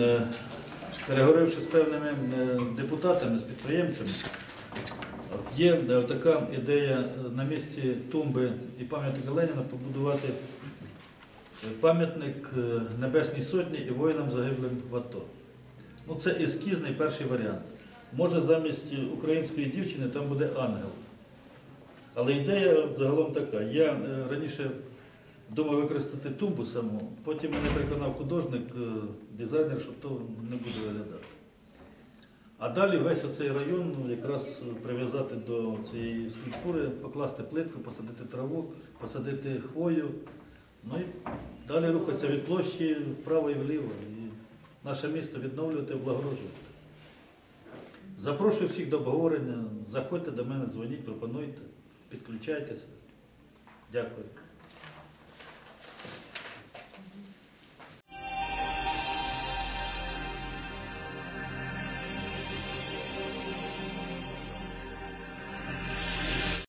Е, Переговоривши з певними е, депутатами, з підприємцями, є е, така ідея на місці тумби і пам'ятника Леніна побудувати пам'ятник Небесній Сотні і воїнам загиблим в АТО. Ну, це ескізний перший варіант. Може, замість української дівчини там буде ангел. Але ідея загалом така. Я раніше думав використати тумбу саму, потім мене переконав художник, е, дизайнер, що то не буде виглядати. А далі весь оцей район ну, якраз прив'язати до цієї скульптури, покласти плитку, посадити траву, посадити хвою. Ну і далі рухатися від площі вправо і вліво. І наше місто відновлювати, облагороджувати. Запрошую всіх до обговорення. Заходьте до мене, дзвоніть, пропонуйте, підключайтеся. Дякую.